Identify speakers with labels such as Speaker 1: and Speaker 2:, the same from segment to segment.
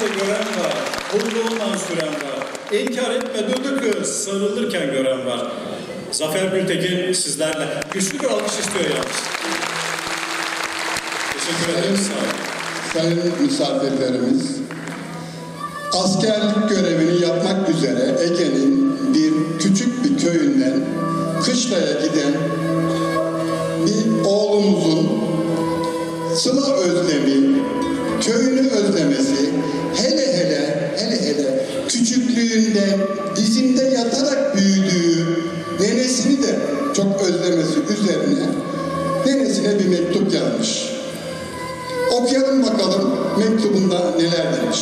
Speaker 1: gözle gören var, bulduğundan süren var. İnkar etme durduk sarılırken gören var. Zafer Gültekin sizlerle. Güçlü bir alkış istiyor yalnız. Teşekkür ederim. Sağ olun.
Speaker 2: sayın misafirlerimiz, askerlik görevini yapmak üzere Ege'nin bir küçük bir köyünden kışlaya giden bir oğlumuzun üzerine nenesine bir mektup yazmış. Okuyalım bakalım mektubunda neler demiş.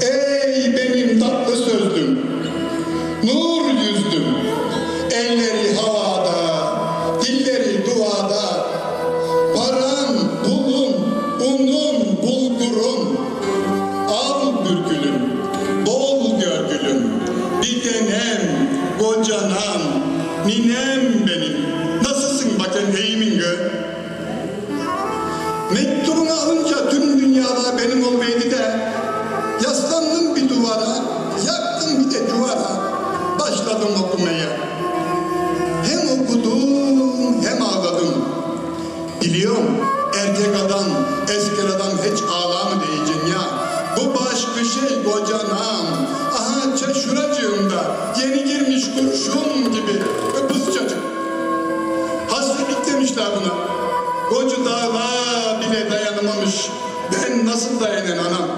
Speaker 2: Ey benim tatlı sözlüm, nur yüzdüm, elleri havada, dilleri duada, paran, pulun, unun, bulgurun, al bürgülüm, bol görgülüm, bir denem, kocanam, ninem benim. Nasılsın bakın eğimin gö? Mektubunu alınca tüm dünyalar benim olmaydı da yaslandım bir duvara, yaktım bir de duvara, başladım okumaya. Buna. Koca dağlar bile dayanamamış. Ben nasıl dayanın anam?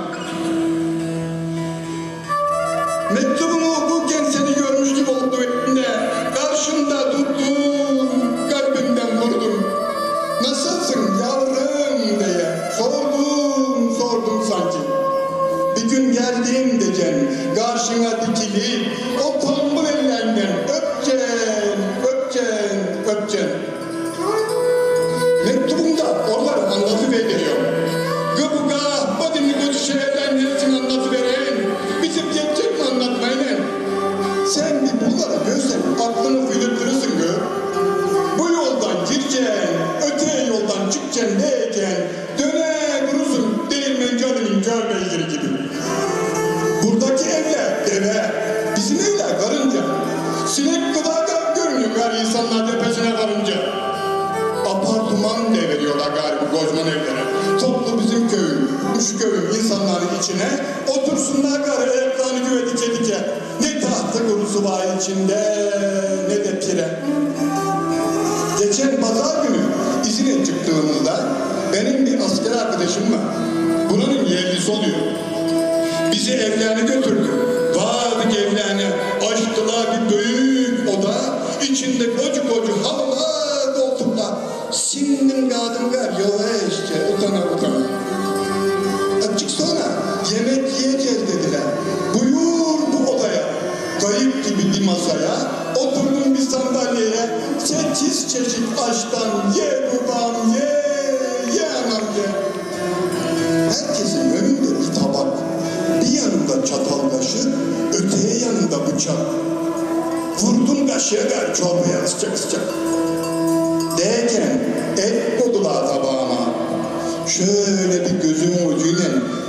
Speaker 2: Mektubumu okurken seni görmüş gibi oldu elimde. Karşımda durdum, kalbimden vurdum. Nasılsın yavrum diye sordum, sordum sanki. Bir gün geldim diyeceksin, karşına dikilip o köyün insanların içine otursunlar gari ayaklarını güve dike dike. Ne tahta kurusu var içinde ne de pire. Geçen pazar günü izine çıktığımızda benim bir asker arkadaşım var. Buranın yerlisi oluyor. Bizi evlerine götürdü. Vardık evlerine. Açtılar bir büyük oda. İçinde koca koca halılar, tabağıma. Şöyle bir gözümün ucuyla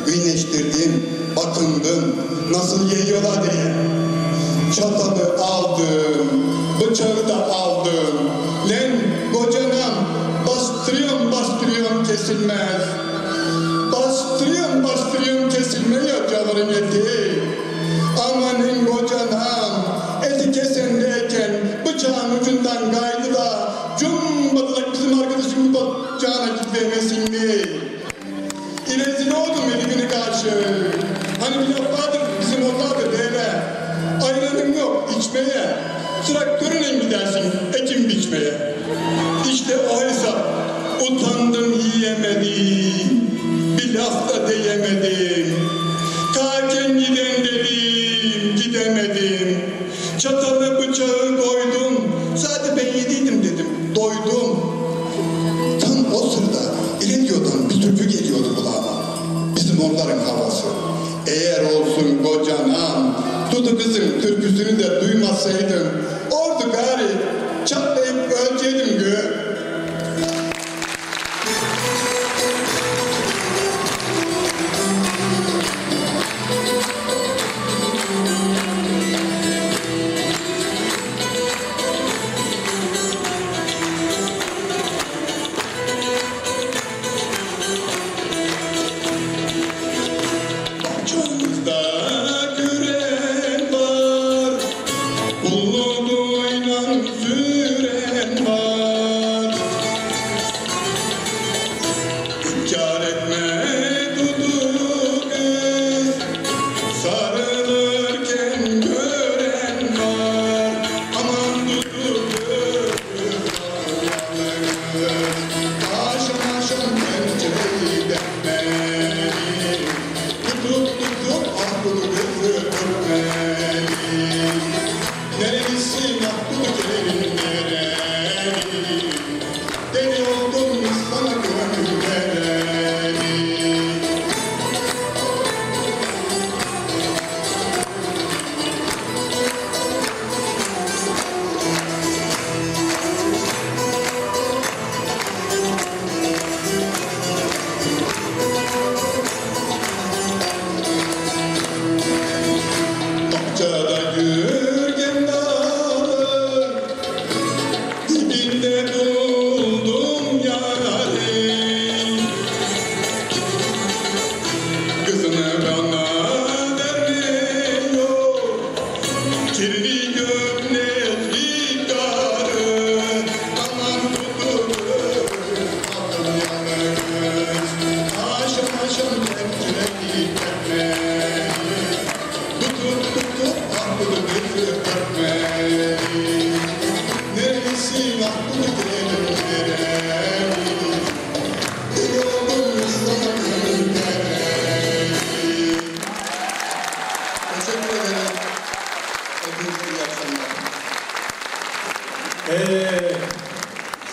Speaker 2: güneştirdim, bakındım, nasıl yiyorlar diye. Çatalı aldım, bıçağı da aldım. Len kocanam, bastırıyorum bastırıyorum kesilmez. Bastırıyorum bastırıyorum kesilmiyor canların eti. Amanın kocanam, eti kesendeyken bıçağın ucundan kaydı mi? İrezil oldum elimini karşı. Hani bir laf vardır bizim oralarda böyle. Ayranın yok içmeye. Traktörüne gidersin ekim biçmeye. İşte o hesap. Utandım yiyemedim. Bir laf da diyemedim. Kalken giden dedim, gidemedim. Çatalı bıçağı koydum. Kızım türküsünü de duymasaydım, ordu gari çatlayıp öleceydim gö.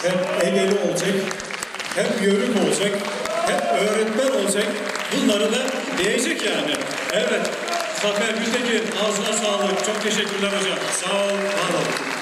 Speaker 1: Hem el eli olacak, hem yörük olacak, hem öğretmen olacak. Bunları da diyecek yani. Evet. Zafer Gültekin ağzına sağlık. Çok teşekkürler hocam. Sağ ol, var ol.